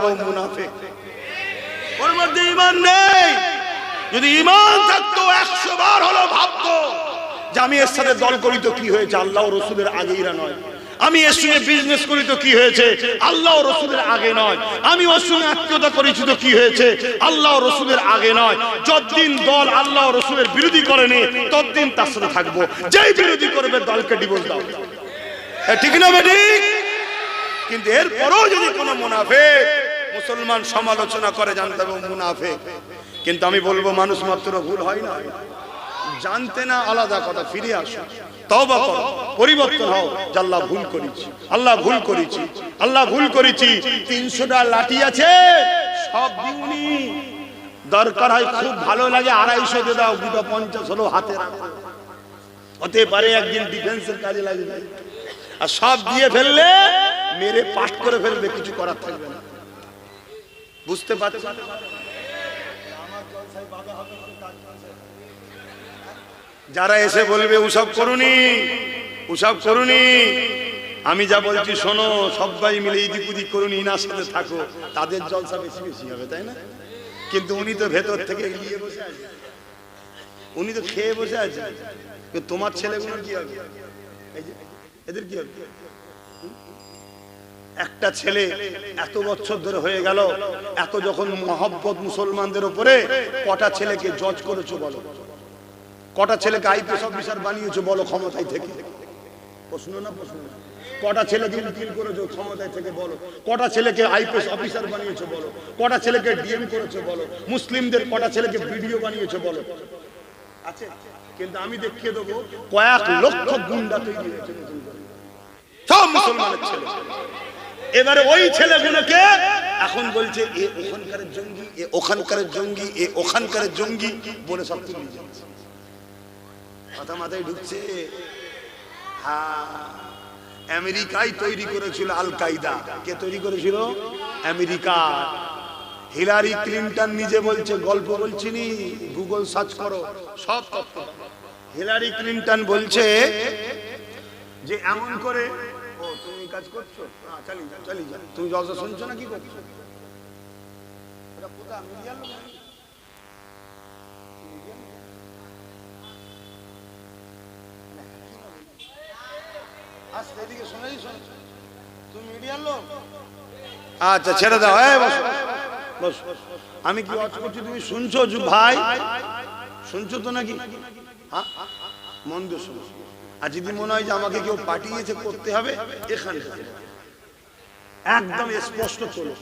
এবং মুনাফেক ওর মধ্যে ইমান নেই। যদি ইমান থাকতো, একশো বার হলো ভাবতো যে আমি এর সাথে দল করি তো কি হয়েছে? আল্লাহ রসুলের আগেইরা নয়। আমি এর সঙ্গে বিজনেস করি তো কি হয়েছে? আল্লাহ রসুলের আগে নয়। আমি ওর সঙ্গে আত্মীয়তা করেছি তো কি হয়েছে? আল্লাহ রসুলের আগে নয়। যতদিন দল আল্লাহ রসুলের বিরোধী করেনি, ততদিন তার সাথে থাকব। যেই বিরোধী করবে, দলকে ডিভোর্স দাও। ঠিক না বেটি কিন্তু এরপরেও যদি কোনো মুনাফেক মুসলমান সমালোচনা করে জানতে হবে মুনাফে কিন্তু আমি বলব, মানুষ মাত্র ভুল হয় না। জানতে না আলাদা কথা, ফিরে আসো। করো, পরিবর্তন হও যে আল্লাহ ভুল করেছি। আল্লাহ ভুল করেছি। আল্লাহ ভুল করেছি। তিনশোটা লাঠি আছে, সব দিউনি দরকার হয় খুব ভালো লাগে, আড়াইশো দিয়ে দাও, দুটো পঞ্চাশ হলো হাতে হতে পারে একদিন ডিফেন্সের কাজে লাগে আর সব দিয়ে ফেললে, মেরে পাঠ করে ফেলবে, কিছু করার থাকবে না। বুঝতে পারছি। যারা এসে বলবে ওসব করুনি ওসব করুনি, আমি যা বলছি শোনো, সবাই মিলে ইদিক উদিক করুন, ইনার সাথে থাকো। তাদের জলসা বেশি বেশি হবে, তাই না? কিন্তু উনি তো ভেতর থেকে এগিয়ে বসে আছে। উনি তো খেয়ে বসে আছে। তোমার ছেলেগুলো কি হবে? এদের কি হবে? একটা ছেলে এত বছর ধরে হয়ে গেল, এত যখন মহব্বত মুসলমানদের উপরে, কটা ছেলেকে জজ করেছ বলো? কটা ছেলেকে আইপিএস অফিসার বানিয়েছো বলো ক্ষমতায় থেকে? প্রশ্ন না প্রশ্ন? কটা ছেলেকে উকিল করেছ ক্ষমতায় থেকে বলো? কটা ছেলেকে আইপিএস অফিসার বানিয়েছো বলো? কটা ছেলেকে ডিএম করেছ বলো? মুসলিমদের কটা ছেলেকে ভিডিও বানিয়েছো বলো? আছে? কিন্তু আমি দেখিয়ে দেবো, কয়েক লক্ষ গুন্ডা তৈরি হয়েছে সব মুসলমানের ছেলে। এবারে ওই ছেলেগুলোকে এখন বলছে, এ ওখানকার জঙ্গি, এ ওখানকার জঙ্গি, এ ওখানকার জঙ্গি বলে সব তুলে যাচ্ছে। কথা মাথায় ঢুকছে। আমেরিকাই তৈরি করেছিল আল কায়দা। কে তৈরি করেছিল? আমেরিকা। হিলারি ক্লিনটন নিজে বলছে, গল্প বলছিনি, গুগল সার্চ করো, সব হিলারি ক্লিনটন বলছে যে, এমন করে কাজ করছ? চালিয়ে যাও চালিয়ে যাও। তুমি জলসা শুনছো না কি করছ? কোথায়? মিডিয়ার লোক আস্তে এদিকে শোনাই শোনো। তুমি মিডিয়ার লোক? আচ্ছা ছেড়ে দাও। বসো। বসো। আমি কি অর্থ করছি? তুমি শুনছো ভাই? শুনছো তো নাকি? হ্যাঁ? মন দিয়ে শোনো। আর যদি মনে হয় যে আমাকে কেউ পাঠিয়েছে, করতে হবে, এখানে। একদম স্পষ্ট চলো।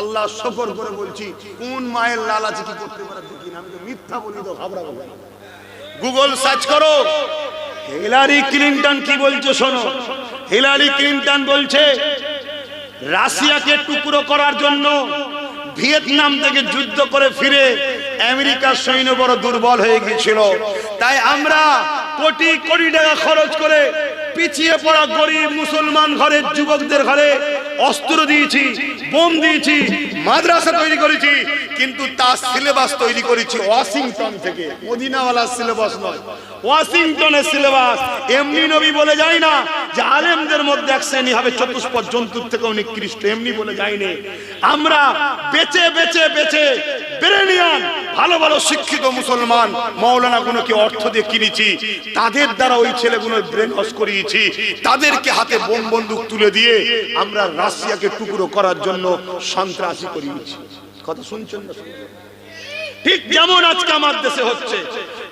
আল্লাহ শকর করে বলছি, কোন মায়ের লাল কি করতে পারে আমি মিথ্যা বলি তো না। গুগল সার্চ করো। হিলারি ক্লিনটন কি বলছে শোনো। হিলারি ক্লিনটন বলছে, রাশিয়াকে টুকরো করার জন্য ভিয়েতনাম থেকে যুদ্ধ করে ফিরে আমেরিকার সৈন্য বড় দুর্বল হয়ে গিয়েছিল। তাই আমরা কোটি কোটি টাকা খরচ করে পিছিয়ে পড়া গরিব মুসলমান ঘরের যুবকদের ঘরে অস্ত্র দিয়েছি, বোম দিয়েছি, মাদ্রাসা তৈরি করেছি কিন্তু তার সিলেবাস তৈরি করেছি ওয়াশিংটন থেকে। মদিনাওয়ালার সিলেবাস নয়। ওয়াশিংটনের সিলেবাস এমনি নবী বলে যায় না যে আলেমদের মধ্যে এক শ্রেণি হবে চতুষ্পদ জন্তুর থেকে নিকৃষ্ট। এমনি বলে যায়নি আমরা বেচে বেচে বেচে ব্রেলিয়ান ভালো ভালো শিক্ষিত মুসলমান মৌলানা গুলোকে অর্থ দিয়ে কিনেছি। তাদের দ্বারা ওই ছেলেগুলোর ব্রেন ওয়াশ করিয়েছি। তাদেরকে হাতে বোম, বন্দুক তুলে দিয়ে আমরা রাশিয়াকে টুকরো করার জন্য সন্ত্রাসী করিয়েছি। কথা শুনছেন না? ঠিক যেমন আজকে আমার দেশে হচ্ছে,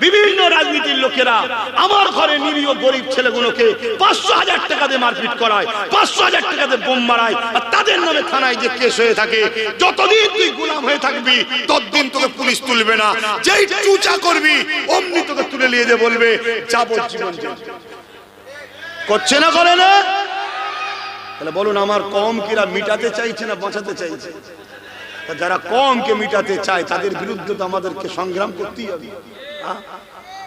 বিভিন্ন রাজনীতির লোকেরা আমার ঘরে নিরীহ গরিব ছেলেগুলোকে পাঁচশো হাজার টাকা দিয়ে মারপিট করায়, পাঁচশো হাজার টাকা দিয়ে বোম মারায়, আর তাদের নামে থানায় যে কেস হয়ে থাকে, যতদিন তুই গোলাম হয়ে থাকবি, ততদিন তোকে পুলিশ তুলবে না। যেই চুচা করবি, অমনি তোকে তুলে নিয়ে যে বলবে, যাবজ্জীবন জেল। করছে না, করে না? তাহলে বলুন, আমার কম কিরা মিটাতে চাইছে না বাঁচাতে চাইছে? তা যারা কমকে মিটাতে চায়, তাদের বিরুদ্ধে তো আমাদেরকে সংগ্রাম করতেই হবে। হ্যাঁ?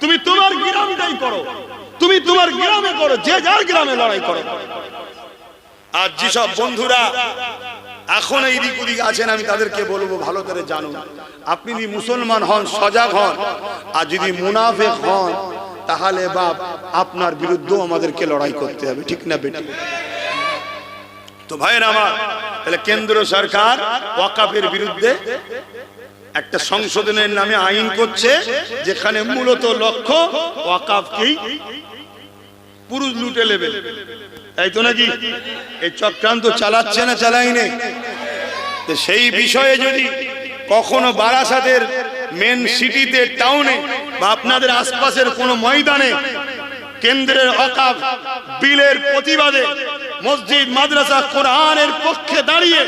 তুমি তোমার গ্রামটাই করো। তুমি তোমার গ্রামে করো, যে যার গ্রামে লড়াই করো। আর যেসব বন্ধুরা এখন এই দিক ওদিক আছেন, আমি তাদেরকে বলব, ভালো করে জানুন। আপনি যদি মুসলমান হন, সজাগ হন, আর যদি মুনাফেক হন, তাহলে বাপ, আপনার বিরুদ্ধেও আমাদেরকে লড়াই করতে হবে, ঠিক না বেটি? তো ভাইয়ের আমার তাহলে কেন্দ্র সরকার ওয়াকাফের বিরুদ্ধে একটা সংশোধনের নামে আইন করছে, যেখানে মূলত লক্ষ্য ওয়াকাফকেই পুরুষ লুটে নেবে। তাই তো নাকি? এই চক্রান্ত চালাচ্ছে না চালাই নেই। তো সেই বিষয়ে যদি কখনো বারাসাতের মেন সিটিতে টাউনে বা আপনাদের আশপাশের কোনো ময়দানে কেন্দ্রের অকাপ বিলের প্রতিবাদে মসজিদ, মাদ্রাসা, কোরআনের পক্ষে দাঁড়িয়ে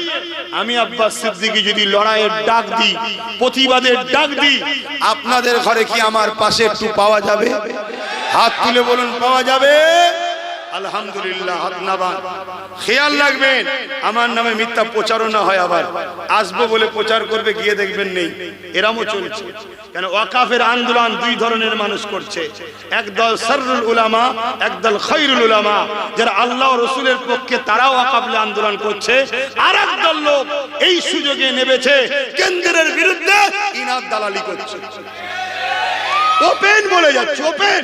আমি আব্বাস সিদ্দিকি যদি লড়াইয়ের ডাক দিই, প্রতিবাদের ডাক দিই, আপনাদের ঘরে কি আমার পাশে একটু পাওয়া যাবে? হাত তুলে বলুন, পাওয়া যাবে? আলহামদুলিল্লাহ হাত খেয়াল রাখবেন, আমার নামে মিথ্যা প্রচারণা হয় আবার। আসব বলে প্রচার করবে, গিয়ে দেখবেন নেই। এরামও চলছে। কেন, ওয়াকাফের আন্দোলন দুই ধরনের মানুষ করছে। একদল সররুল উলামা, একদল খৈরুল উলামা, যারা আল্লাহ রসুলের পক্ষে তারাও ওয়াকাফলে আন্দোলন করছে। আর একদল লোক এই সুযোগে নেবেছে কেন্দ্রের বিরুদ্ধে ইনাদ দালালি করছে। ওপেন বলে যাচ্ছে, ওপেন।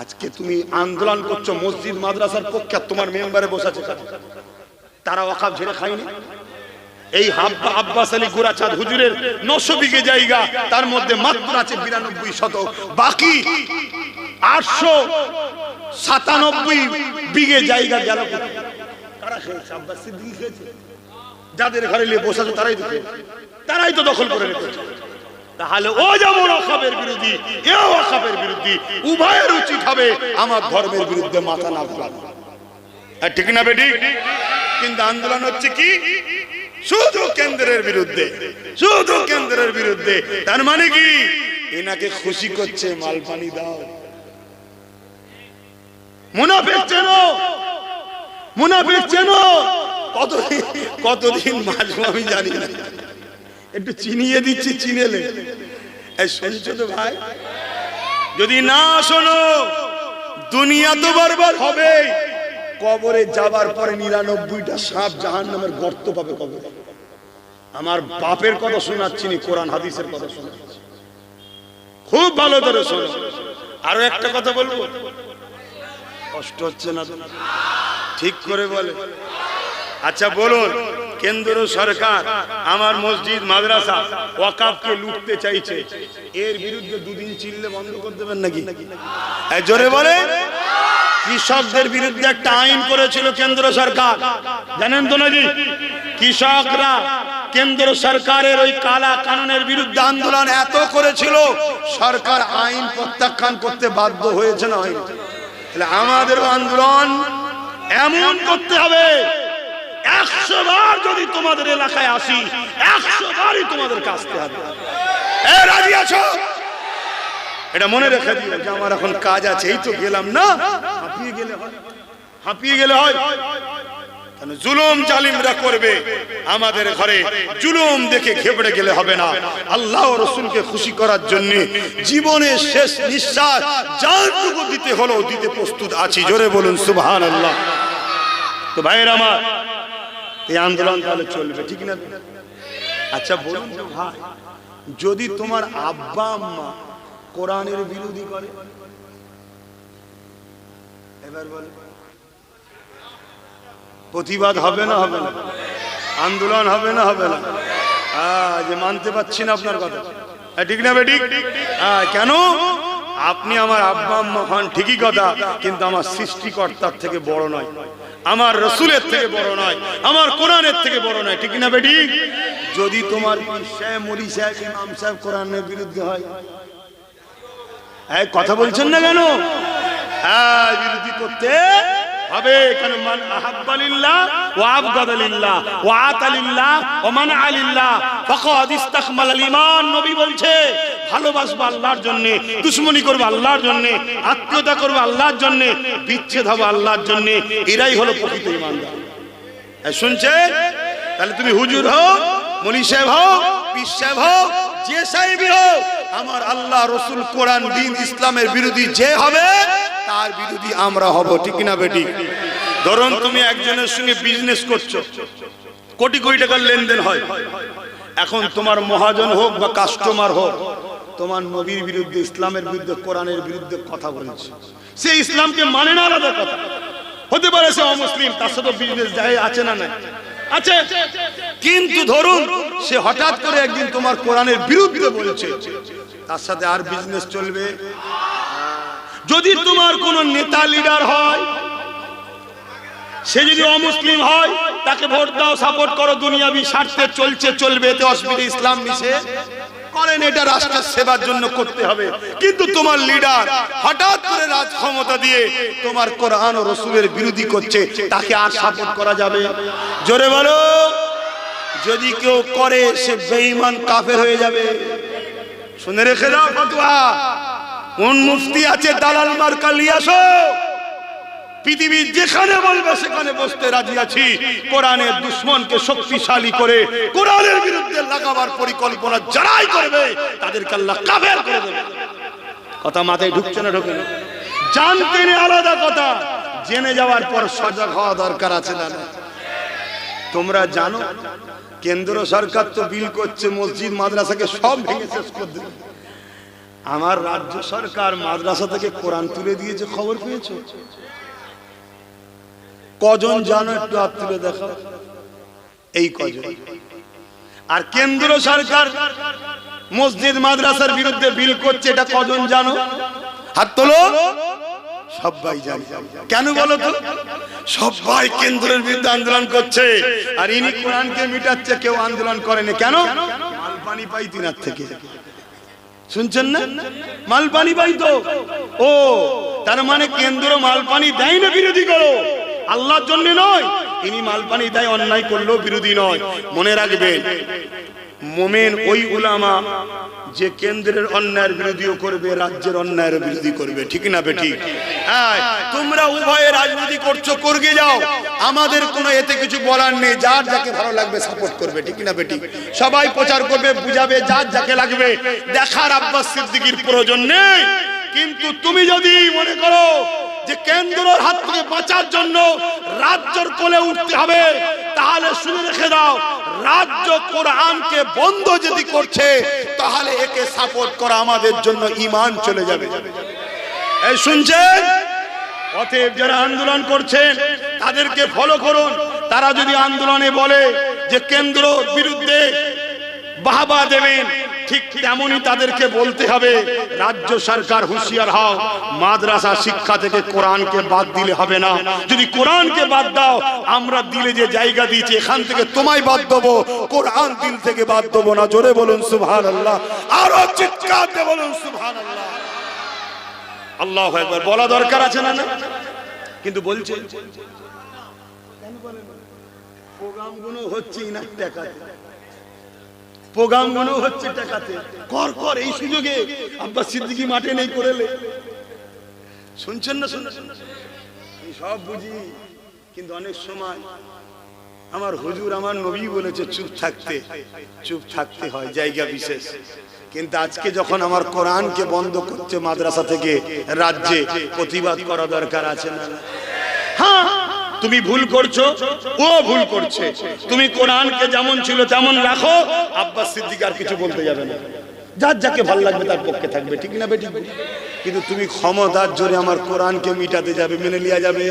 আজকে তুমি আন্দোলন করছ, মসজিদ, মাদ্রাসার পক্ষে তোমার মেম্বারে বসাছে তারা ওয়াকাফ ঝেড়ে খায়নি? এই হাব্বা আব্বাস আলী গোরাচাঁদ হুজুরের নশো বিঘে জায়গা, তার মধ্যে মাত্র আছে বিরানব্বই শত বাকি আটশো সাতানব্বই বিঘে জায়গা গেল যাদের ঘরে নিয়ে বসেছে তারাই তো তারাই তো দখল করে রেখেছে। তাহলে ও যেমন অখাবের বিরোধী, এও অখাবের বিরোধী, উভয়ের উচিত হবে আমার ধর্মের বিরুদ্ধে মাথা না ঘোরানো ঠিক না বেটি? কিন্তু আন্দোলন হচ্ছে কি? শুধু কেন্দ্রের বিরুদ্ধে, শুধু কেন্দ্রের বিরুদ্ধে। তার মানে কি? এনাকে খুশি করছে মাল পানি দাও। মুনাফিক চেনো? মুনাফিক চেনো? কতদিন কতদিন বাঁচবো আমি জানি না। একটু চিনিয়ে দিচ্ছি চিনেলে শুনছো তো ভাই, যদি না শোনো, দুনিয়া তো বারবার হবে। কবরে যাবার পরে নিরানব্বইটা সাপ জাহান নামের গর্ত পাবে কবরে আমার বাপের কথা শোনাচ্ছি নি, কোরআন, হাদিসের কথা শোনাচ্ছি। খুব ভালো করে শোনো। আরও একটা কথা বলব? কষ্ট হচ্ছে না ঠিক করে বলে। আচ্ছা বলুন। কেন্দ্র সরকার, আমার মসজিদ, মাদ্রাসা, ওয়াকাফকে লুটতে চাইছে। এর বিরুদ্ধে দুদিন চিল্লে বন্ধ করে দেবেন নাকি? জোরে বলে। কৃষকদের বিরুদ্ধে একটা আইন করেছিল কেন্দ্র সরকার। জানেন তো নাকি? কৃষকরা কেন্দ্র সরকারের ওই কালা কানুনের বিরুদ্ধে আন্দোলন এত করেছিল, সরকার আইন প্রত্যাখ্যান করতে বাধ্য হয়েছে না তাহলে আমাদের আন্দোলন এমন করতে হবে। একশো বার যদি তোমাদের এলাকায় আসি, একশো বারই তোমাদের কাছতে হবে। এ, রাজি আছো? এটা মনে রেখে দিও যে আমার এখন কাজ আছে, এই তো গেলাম না। হাঁপিয়ে গেলে হয়। হাঁপিয়ে গেলে হয়। জুলুম জালিমরা করবে, আমাদের ঘরে জুলুম দেখে ঘেবড়ে গেলে হবে না। আল্লাহ রসুলকে খুশি করার জন্য জীবনের শেষ নিঃশ্বাস যারটুকু দিতে হলো, দিতে প্রস্তুত আছি। জোরে বলুন সুবহান আল্লাহ তো ভাইয়ের আমার এই আন্দোলন তাহলে চলবে ঠিক না? আচ্ছা বলুন ভাই যদি তোমার আব্বা আম্মা কোরআনের বিরোধী করে এবার বল। প্রতিবাদ হবে না হবে না? আন্দোলন হবে না হবে না? যে মানতে পারছি না আপনার কথা। ঠিক না আহ, কেন? আপনি আমার আব্বা আম্মা হন ঠিকই কথা কিন্তু আমার সৃষ্টিকর্তার থেকে বড় নয়। আমার রসুলের থেকে বড় নয়, আমার কোরআনের থেকে বড় নয়, ঠিক না বেটি? যদি তোমার কোরআনের বিরুদ্ধে হয়। কথা বলছেন না কেন? হ্যাঁ বিরোধী করতে হবে। ঈমান নবী বলছে ভালোবাসবো আল্লাহর জন্য, দুশ্মনী করব আল্লাহর জন্য, আত্মীয়তা করব আল্লাহর জন্য, বিচ্ছেদ হবে আল্লাহর জন্য, এরাই হলো প্রকৃত ইমানদার। শুনছে? তাহলে তুমি হুজুর হও মনি সাহেব হও, পীর সাহেব হও, যে সাহেবই হও আমার আল্লাহ রসুল কোরআন, দিন, ইসলামের বিরোধী যে হবে, তার বিরোধী আমরা হব, ঠিক না বেটি? ধরুন তুমি একজনের সঙ্গে বিজনেস করছ, কোটি কোটি টাকার লেনদেন হয়। এখন তোমার মহাজন হোক বা কাস্টমার হোক তোমার নবীর বিরুদ্ধে, ইসলামের বিরুদ্ধে, কোরআনের বিরুদ্ধে কথা বলছে। সে ইসলামকে মানে না আলাদা কথা। হতে পারে সে অমুসলিম, তার সাথে বিজনেস যায়, আছে না নাই? আছে। কিন্তু ধরুন, সে হঠাৎ করে একদিন তোমার কোরআনের বিরুদ্ধে বলছে, তার সাথে আর বিজনেস চলবে? যদি তোমার কোন নেতা লিডার হয়, সে যদি অমুসলিম হয়, তাকে ভোট দাও সাপোর্ট করো, দুনিয়াবি স্বার্থে চলছে, চলবে, এতে অসুবিধা, ইসলাম মিশে। করেন, এটা রাষ্ট্রের সেবার জন্য করতে হবে। কিন্তু তোমার লিডার হঠাৎ করে রাজ ক্ষমতা দিয়ে তোমার কোরআন ও রসুলের বিরোধী করছে, তাকে আর সাপোর্ট করা যাবে? জোরে বলো। যদি কেউ করে, সে বেঈমান, কাফের হয়ে যাবে। শুনে রেখে দাও ফতোয়া। কোন মুফতি আছে, দালাল মার্কা লিয়াসো পৃথিবীর যেখানে বলবে, সেখানে বসতে রাজি আছি। কোরআনের দুশ্মনকে শক্তিশালী করে কোরআনের বিরুদ্ধে লাগাবার পরিকল্পনা যারাই করবে, তাদেরকে আল্লাহ কাফের করে দেবে। কথা মাথায় ঢুকছে না, ঢোকে না? জানতে আলাদা কথা। জেনে যাওয়ার পর সজাগ হওয়া দরকার আছে দাদা তোমরা জানো, কেন্দ্র সরকার তো বিল করছে, মসজিদ, মাদ্রাসাকে সব ভেঙে শেষ করে দেবে আমার রাজ্য সরকার মাদ্রাসা থেকে কোরআন তুলে দিয়েছে, খবর পেয়েছ? কজন জানো একটু হাত তুলে দেখো? এই কজন। আর কেন্দ্র সরকার মসজিদ, মাদ্রাসার বিরুদ্ধে বিল করছে, এটা কজন জানো? হাত তোলো। সবাই জানি। কেন বলো তো? সবাই কেন্দ্রের বিরুদ্ধে আন্দোলন করছে। আর ইনি কোরআনকে মিটাচ্ছে, কেউ আন্দোলন করেনি। কেন? মাল পানি পাই তিনার থেকে। শুনছেন না? মাল পানি পাই তো। ও, তার মানে কেন্দ্র মালপানি দেয় না বিরোধী করো আল্লাহর জন্য নয়। তিনি মাল পানি দেয় অন্যায় করলেও বিরোধী নয়। মনে রাখবেন, মোমেন ওই উলামা যে কেন্দ্রের অন্যায়ের বিরোধীও করবে, রাজ্যের অন্যায়ের বিরোধী করবে। ঠিক না বেঠিক তোমরা উভয়ে রাজনীতি করছ, করগে যাও। আমাদের কোনো এতে কিছু বলার নেই। যার যাকে ভালো লাগবে সাপোর্ট করবে। ঠিক না বেঠিক সবাই প্রচার করবে, বুঝাবে, যার যাকে লাগবে। দেখার আব্বাস সিদ্দিকির প্রয়োজন নেই। কিন্তু তুমি যদি মনে করো যে কেন্দ্রের হাত থেকে বাঁচার জন্য রাজ্যের কোলে উঠতে হবে, তাহলে শুনে রেখে দাও, রাজ্য কোরআনকে বন্ধ যদি করছে, তাহলে একে সাপোর্ট করা আমাদের জন্য ইমান চলে যাবে। এই শুনছেন? অতএব যারা আন্দোলন করছেন, তাদেরকে ফলো করুন। তারা যদি আন্দোলনে বলে যে কেন্দ্র বিরুদ্ধে বাহবা দেবেন ঠিক তেমনই তাদেরকে বলতে হবে, রাজ্য সরকার হুঁশিয়ার হও, মাদ্রাসা শিক্ষা থেকে কোরআনকে বাদ দিলে হবে না। যদি কোরআনকে বাদ দাও, আমরা দিলে যে জায়গা দিয়েছি, এখান থেকে তোমায় বাদ দেবো। কোরআন দিল থেকে বাদ দেবো না। জোরে বলুন সুবহান আল্লাহ আরও চিৎকার বলুন সুবহান আল্লাহ আল্লাহ একবার বলা দরকার আছে না না? কিন্তু বলছে প্রোগ্রামগুলো হচ্ছে ইনার টাকাতে। হচ্ছে টাকাতে। কর কর, এই সুযোগে সিদ্দিকি মাঠে নেই করেলে শুনছেন না, শুনছেন সব বুঝি, কিন্তু অনেক সময় আমার হুজুর আমার নবী বলেছে, চুপ থাকতে চুপ থাকতে হয়, জায়গা বিশেষ। কিন্তু আজকে যখন আমার কোরআনকে বন্ধ করছে মাদ্রাসা থেকে রাজ্যে প্রতিবাদ করা দরকার আছে না? হ্যাঁ তুমি ভুল করছ, ও ভুল করছে। তুমি কোরআনকে যেমন ছিল তেমন রাখো, আব্বাস সিদ্দিক আর কিছু বলতে যাবে না। যার যাকে ভালো লাগবে তার পক্ষে থাকবে, ঠিক না বেটি কিন্তু তুমি ক্ষমতার জোরে আমার কোরআনকে মিটাতে যাবে, মেনে লিয়া যাবে।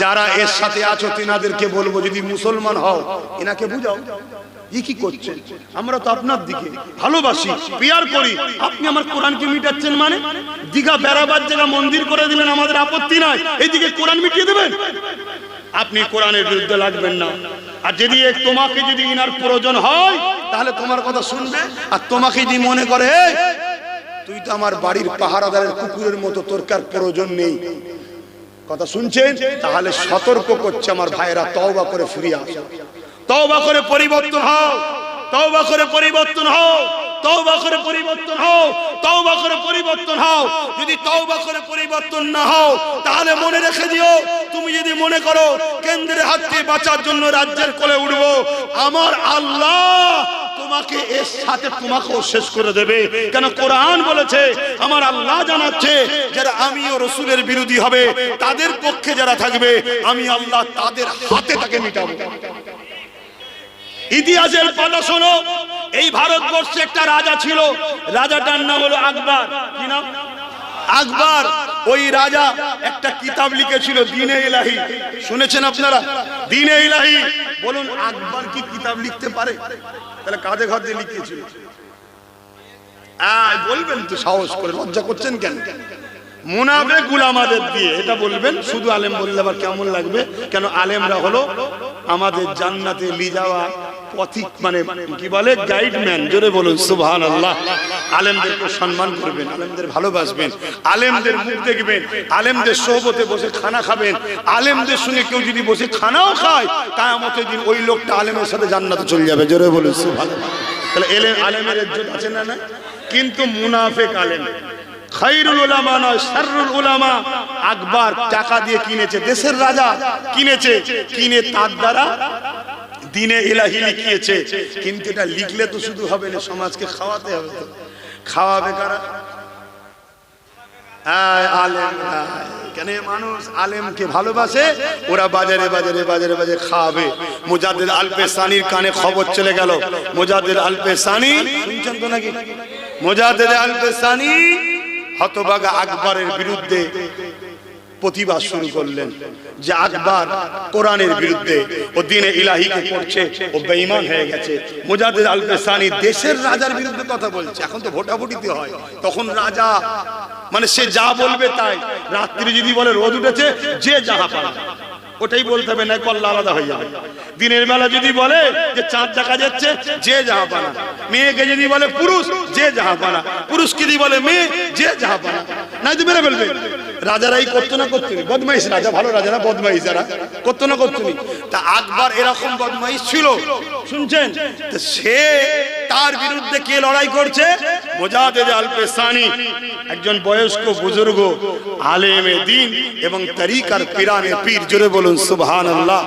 যারা এর সাথে আছো, তিনাদেরকে বলব, যদি মুসলমান হও, এনাকে বুঝাও। কি করছেন আমরা তো আপনার দিকে ভালোবাসি, পিয়ার করি। আপনি আমার কোরআনকে মিটাচ্ছেন মানে? দীঘা বেড়াবার জায়গা মন্দির করে দিলেন, আমাদের আপত্তি নাই। এইদিকে কোরআন মিটিয়ে দেবেন? আপনি কোরআনের বিরুদ্ধে লাগবেন না। আর যদি তোমাকে যদি ইনার প্রয়োজন হয়, তাহলে তোমার কথা শুনবে, আর তোমাকে যদি মনে করে তুই তো আমার বাড়ির পাহারাদারের কুকুরের মতো তোর কার প্রয়োজন নেই। কথা শুনছেন? তাহলে সতর্ক করছে আমার ভাইয়েরা, তওবা করে ফিরে আসো। তওবা করে পরিবর্তন হও, তওবা করে পরিবর্তন হও। তওবা করে পরিবর্তন হও, তওবা করে পরিবর্তন হও। যদি তওবা করে পরিবর্তন না হও, তাহলে মনে রেখে দিও, তুমি যদি মনে করো কেন্দ্রের হাত থেকে বাঁচার জন্য রাজ্যের কোলে উঠবো, আমার আল্লাহ তোমাকে এর সাথে তোমাকেও শেষ করে দেবে। কেন কোরআন বলেছে, আমার আল্লাহ জানাচ্ছে, যারা আমি ও রসুলের বিরোধী হবে, তাদের পক্ষে যারা থাকবে, আমি আল্লাহ তাদের হাতে তাকে মিটাবো। ইতিহাসের পাতা শোনো এই ভারতবর্ষে একটা রাজা ছিল। রাজাটার নাম হলো আকবর। কি নাম? আকবর। ওই রাজা একটা কিতাব লিখেছিল, দিনে ইলাহি। শুনেছেন আপনারা? দিনে ইলাহি। বলুন, আকবর কি কিতাব লিখতে পারে? তাহলে কাঁধে ঘর দিয়ে লিখেছিল আয়, বলবেন তো সাহস করে, লজ্জা করছেন কেন? মুনাফে গুলামাদের দিয়ে, এটা বলবেন, শুধু আলেম বললে আবার কেমন লাগবে? কেন আলেমরা হলো আমাদের জান্নাতে লি যাওয়া পথিক মানে কি বলে গাইডম্যান জোরে বলুন সুবহান আল্লাহ আলেমদেরকে সম্মান করবেন, আলেমদের ভালোবাসবেন, আলেমদের মুখ দেখবেন, আলেমদের সোহবতে বসে খানা খাবেন, আলেমদের সঙ্গে কেউ যদি বসে খানাও খায়, কায়ামতের দিন ওই লোকটা আলেমের সাথে জান্নাতে চলে যাবে, জোরে বলুন সুবহান তাহলে এলেম আলেমের ইজ্জত আছে না না কিন্তু মুনাফেক আলেম, খাইরুল উলামা নয়, শাররুল উলামা। আকবর টাকা দিয়ে কিনেছে, দেশের রাজা কিনেছে, কিনে তার দ্বারা দিনে ইলাহি লিখিয়েছে, কিন্তু এটা লিখলে তো শুধু হবে না, সমাজকে খাওয়াতে হবে তো। খাওয়াবে কারা? আলেমকে ভালোবাসে? ওরা বাজারে বাজারে বাজারে খাওয়াবে কানে খবর চলে গেল। আকবরের বিরুদ্ধে প্রতিবাদ শুরু করলেন যে আকবর কোরআনের বিরুদ্ধে ও দিনে ইলাহিকে করছে ও বেঈমান হয়ে গেছে। মুজাদ্দিদ আল পেসানি দেশের রাজার বিরুদ্ধে কথা বলছে। এখন তো ভোটাভুটিতে হয়। তখন রাজা মানে সে যা বলবে তাই। রাত্রি যদি বলে রোদ উঠেছে, যে যাহা পারে ওটাই বলতে হবে, না কল্লা আলাদা হয়ে যাবে। দিনের বেলা যদি বলে যে চাঁদ দেখা যাচ্ছে, যে যাহা পানা মেয়েকে যদি বলে পুরুষ, যে যাহা পানা পুরুষকে যদি বলে মেয়ে, যে যাহা পানা নাই তো মেরে ফেলবে। রাজারাই করতো না করতো নি বদমাইশ রাজা, ভালো রাজারা বদমাইশ যারা। করতো না করতো তা আকবর এরকম বদমাইশ ছিল। শুনছেন? সে তার বিরুদ্ধে কে লড়াই করছে? মোজাদেদ আলপে সানি একজন বয়স্ক বুজুর্গ, আলেমে দিন এবং তরিকার পিরানে পীর। জুড়ে বলুন সুবহান আল্লাহ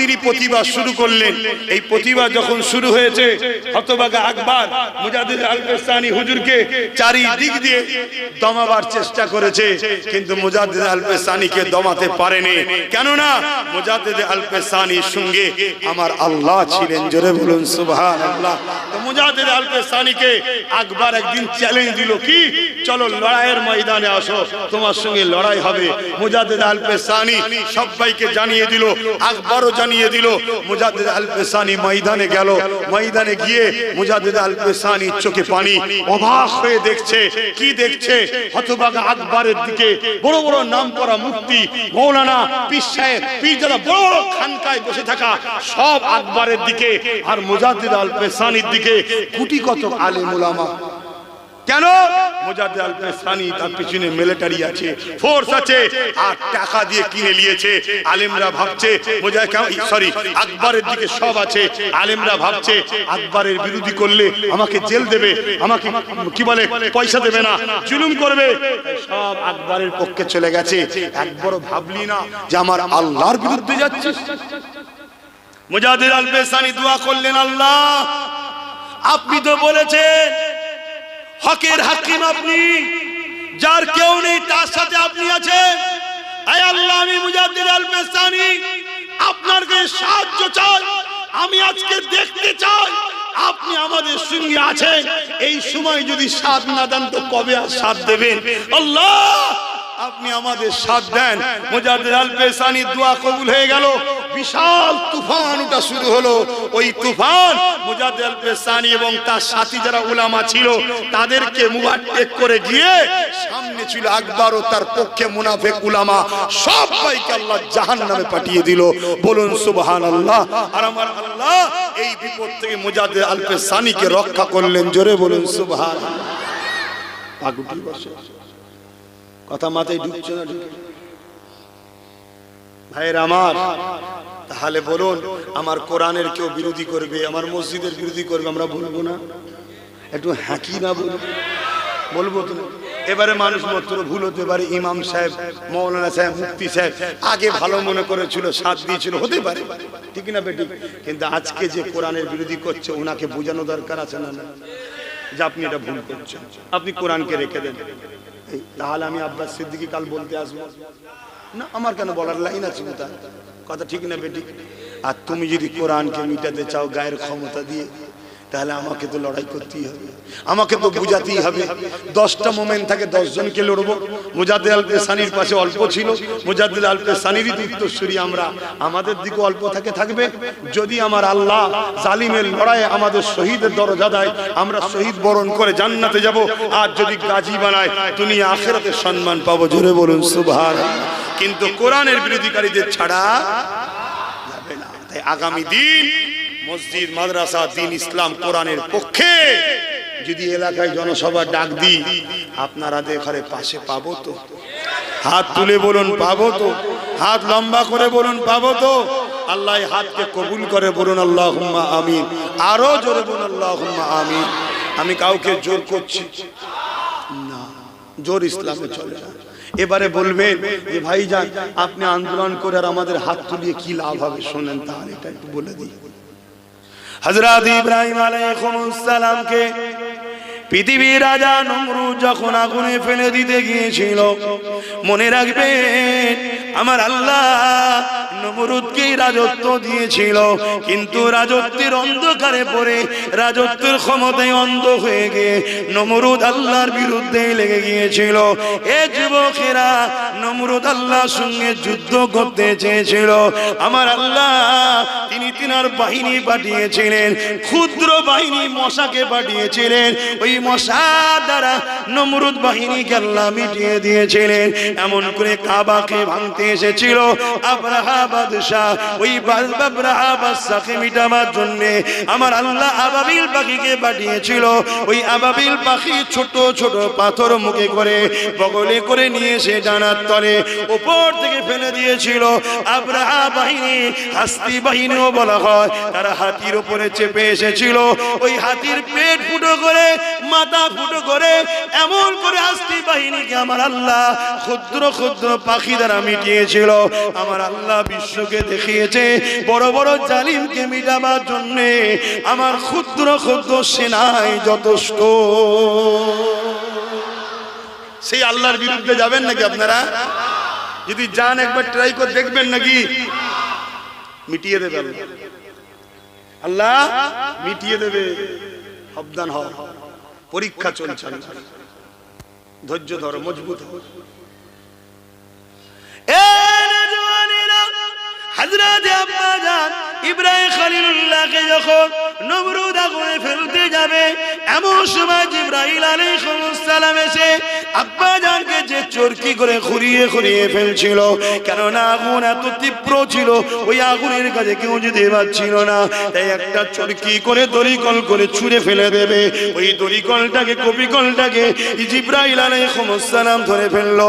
তিনি প্রতিবাদ শুরু করলেন। এই প্রতিবাদ যখন শুরু হয়েছে হতবাগা আকবর মুজাদ্দিদ আলপেস্তানি হুজুরকে চারিদিক দিয়ে দমাবার চেষ্টা করেছে, কিন্তু মুজাদ্দিদ আলপেস্তানিকে দমাতে পারেনি। কেননা মুজাদ্দিদ আলপেস্তানির সঙ্গে আমার আল্লাহ ছিলেন, জোরে বলুন সুবহান তো মুজাদ্দিদ আকবর একদিন চ্যালেঞ্জ দিল কি? চলো লড়াইয়ের ময়দানে আসো, তোমার সঙ্গে লড়াই হবে। মুজাদ্দিদ আলপেস্তানি সবাইকে জানিয়ে দিল, আকবরও জানিয়ে দিল, মুজাদ্দিদ আলপেসানি ময়দানে গেল। ময়দানে গিয়ে মুজাদ্দিদ আলপেসানি চোখে পানি, অবাক হয়ে দেখছে, কি দেখছে? হতবাগা আকবরের দিকে বড় বড় নাম করা মুক্তি মৌলানা পীর সাহেব, পীর যারা বড় খানকায় বসে থাকা, সব আকবরের দিকে আর মুজাদ্দিদ আলপেসানির দিকে কুটি কত কেন? আল পেসানি তার পিছনে মিলিটারি আছে ফোর্স আছে আর টাকা দিয়ে কিনে নিয়েছে। আলেমরা ভাবছে মোজা সরি আকবরের দিকে সব আছে। আলেমরা ভাবছে আকবরের বিরোধী করলে আমাকে জেল দেবে আমাকে কি বলে পয়সা দেবে না জুলুম করবে। সব আকবরের পক্ষে চলে গেছে। একবারও ভাবলি না যে আমার আল্লাহর বিরুদ্ধে যাচ্ছে মুজাদ্দিদ আল পেসানি দোয়া করলেন আল্লাহ আপনি তো বলেছেন, হকের হাকিম আপনি, যার কেউ নেই, তার সাথে আপনি আছেন। আমি মুজাদ্দিদ আল পেসানি আপনার কাছে সাহায্য চাই, আমি আজকে দেখতে চাই, আপনি আমাদের সঙ্গে আছেন। এই সময় যদি সাথ না দেন, তো কবে আর সাথ দেবেন? আল্লাহ! আপনি আমাদের সাথ দেন। মুজাদ্দিদ আল পেসানি দোয়া কবুল হয়ে গেল। বিশাল তুফান ওটা শুরু হলো। ওই তুফান মুজাদ্দিদ আল পেসানি এবং তার সাথী যারা উলামা ছিল, তাদেরকে মুভাট্টেক করে গিয়ে সামনে ছিল আকবর ও তার পক্ষে মুনাফেক উলামা। সবাইকে আল্লাহ জাহান্নামে পাঠিয়ে দিল। বলুন, সুবহানাল্লাহ। আর আমার আল্লাহ এই বিপদ থেকে মুজাদ্দিদ আল পেসানিকে রক্ষা করলেন। জোরে বলুন, সুবহানাল্লাহ। পাগুটি বসে? কথা মাথায় ঢুকছে না ভাইয়ের আমার, তাহলে বলুন, আমার কোরআনের কেউ বিরোধী করবে, আমার মসজিদের বিরোধী করবে, আমরা বলব না? একটু হাঁকি না বলব বলব তো। এবারে মানুষ মাত্র ভুল হতে পারে, ইমাম সাহেব, মৌলানা সাহেব, মুফতি সাহেব, আগে ভালো মনে করেছিল, সাথ দিয়েছিল, হতে পারে। ঠিক না বেটি? কিন্তু আজকে যে কোরআনের বিরোধী করছে, ওনাকে বোঝানো দরকার আছে না না যে আপনি এটা ভুল করছেন। আপনি কোরআনকে রেখে দেন। এই, তাহলে আমি আব্বাস সিদ্দিকি কাল বলতে আসব। না আমার কেন বলার লাইন আছে কথা ঠিক না বেটি আর তুমি যদি কোরআনকে মিটাতে চাও গায়ের ক্ষমতা দিয়ে তাহলে আমাকে তো লড়াই করতেই হবে। আমাকে তো বুঝাতেই হবে। দশটা মোমেন্ট থাকে, দশজনকে লড়বো। মুজাদ্দিদ আল পেসানির পাশে অল্প ছিল। মুজাদ্দিদ আল পেসানিরই তো উত্তরসূরি আমরা। আমাদের দিকে অল্প থাকে, থাকবে। যদি আমার আল্লাহ জালিমের লড়াইয়ে আমাদের শহীদের দরজা দেয়, আমরা শহীদ বরণ করে জান্নাতে যাব। আর যদি গাজী বানায় তুমি আখেরাতে সম্মান পাবো। জোরে বলুন সুবহান কিন্তু কোরআনের বিরোধীকারীদের ছাড়া যাবে না। তাই আগামী দিন মসজিদ, মাদ্রাসা, দিন ইসলাম, কোরআনের পক্ষে। যদি এলাকায় জনসভা ডাক দিই, আপনারা ঘরে পাশে পাবো তো। হাত তুলে বলুন, পাবো তো। হাত লম্বা করে বলুন, পাবো তো। আল্লাহ হাতকে কবুল করে বলুন আল্লাহ আমিন। আরও জোরে বলুন আল্লাহ আমিন। আমি কাউকে জোর করছি না। জোর ইসলামে চলে না। এবারে বলবেন যে, ভাইজান, আপনি আন্দোলন করে আর আমাদের হাত তুলিয়ে কি লাভ হবে? শোনেন তাহলে, এটা একটু বলে দিই। হজরত ইব্রাহিম আলাইহিসসালামকে পৃথিবীর রাজা নমরুদ যখন আগুনে ফেলে দিতে গিয়েছিল মনে রাখবেন আমার আল্লাহ নমরুদকে রাজত্ব দিয়েছিল কিন্তু রাজত্বের অন্ধকারে পড়ে রাজত্বের ক্ষমতায় অন্ধ হয়ে গিয়ে নমরুদ আল্লাহর বিরুদ্ধে লেগে গিয়েছিল। এ যুবকেরা নমরুদ আল্লাহর সঙ্গে যুদ্ধ করতে চেয়েছিল। আমার আল্লাহ তিনি তিনার বাহিনী পাঠিয়েছিলেন, ক্ষুদ্র বাহিনী মশাকে পাঠিয়েছিলেন, ওই মশা দ্বারা নমরুদ বাহিনীকে আল্লাহ মিটিয়ে দিয়েছিলেন। এমন করে কাবাকে ভাঙতে এসেছিল, আব্রাহা বাদশাহ, ওই বাদশাকে মিটাবার জন্য আমার আল্লাহ আবাবিল পাখিকে পাঠিয়েছিল। ওই আবাবিল পাখি ছোট ছোট পাথর মুখে করে বগলে করে নিয়ে এসে জানার তলে উপর থেকে ফেলে দিয়েছিল। আব্রাহা বাহিনী, হাস্তি বাহিনীও বলা হয়, তারা হাতির উপরে চেপে এসেছিল। ওই হাতির পেট ফুটো করে, মাথা ফুটো করে, এমন করে হাস্তি বাহিনীকে আমার আল্লাহ ক্ষুদ্র ক্ষুদ্র পাখি দ্বারা মিটিয়েছিল। আমার আল্লাহ বিশ্বকে দেখিয়েছে, বড় বড় জালিমকে মিটাবার জন্য আমার ক্ষুদ্র ক্ষুদ্র সেনাই যথেষ্ট। সেই আল্লাহর বিরুদ্ধে যাবেন নাকি আপনারা? যদি যান একবার ট্রাই করে দেখবেন নাকি? মিটিয়ে দেবে আল্লাহ মিটিয়ে দেবে। সাবধান হও। পরীক্ষা চলছে। ধৈর্য ধরো, মজবুত ইব্রাহিম যখন নমরুদ আগুনে ফেলতে যাবে, এমন সময় জিব্রাইল আলাইহিস সালাম এসে আব্বাজানকে যে চরকি করে খুঁড়িয়ে খুঁড়িয়ে ফেলছিল। কেননা আগুন এত তীব্র ছিল, ওই আগুনের কাছে কেউ যেতে পারছিল না। তাই একটা চরকি করে দড়িকল করে ছুঁড়ে ফেলে দেবে। ওই দড়িকলটাকে কপিকলটাকে জিব্রাইল আলাইহিস সালাম ধরে ফেলল।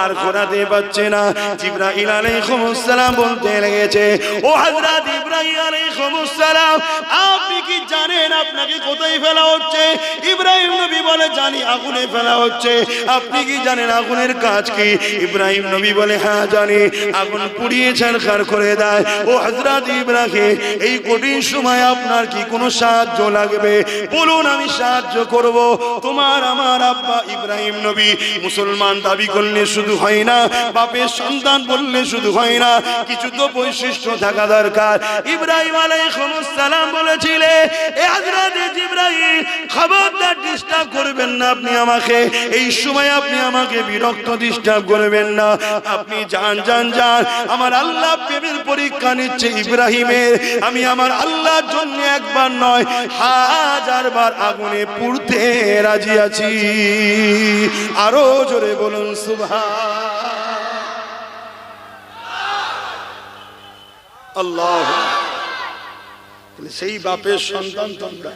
আর ঘোরাতে পারছে না। জিব্রাইল আলাইহিস সালাম বলতে লেগেছে, ও হযরত ইব্রাহিম আলাইহিস সালাম আপনি কি জানেন আপনাকে কোথায় ফেলা হচ্ছে? ইব্রাহিম নবী বলে, জানি, আগুনে ফেলা হচ্ছে। আপনি কি জানেন আগুনের কাজ কি? ইব্রাহিম নবী বলে হ্যাঁ জানি। আগুন পুড়িয়ে ছাড়খার করে দেয়। ও হযরত ইব্রাহিম, এই কঠিন সময় আপনার কি কোনো সাহায্য লাগবে? বলুন, আমি সাহায্য করব। তোমার, আমার আব্বা ইব্রাহিম নবী মুসলমান দাবি করলে শুধু হয় না, বাপের সন্তান বললে শুধু হয় না, কিছু তো বৈশিষ্ট্য থাকা দরকার। ইব্রাহিম সালাম বলেছিলে খবরদার ডিস্টার্ব করবেন না আপনি আমাকে। এই সময় আপনি আমাকে বিরক্ত ডিস্টার্ব করবেন না। আপনি যান যান যান। আমার আল্লাহ প্রেমের পরীক্ষা নিচ্ছে ইব্রাহিমের। আমি আমার আল্লাহর জন্য একবার নয়, হাজার বার আগুনে পুড়তে রাজি আছি। আরও জোরে বলুন, সুবহান। আল্লাহ সেই বাপের সন্তান তোমরা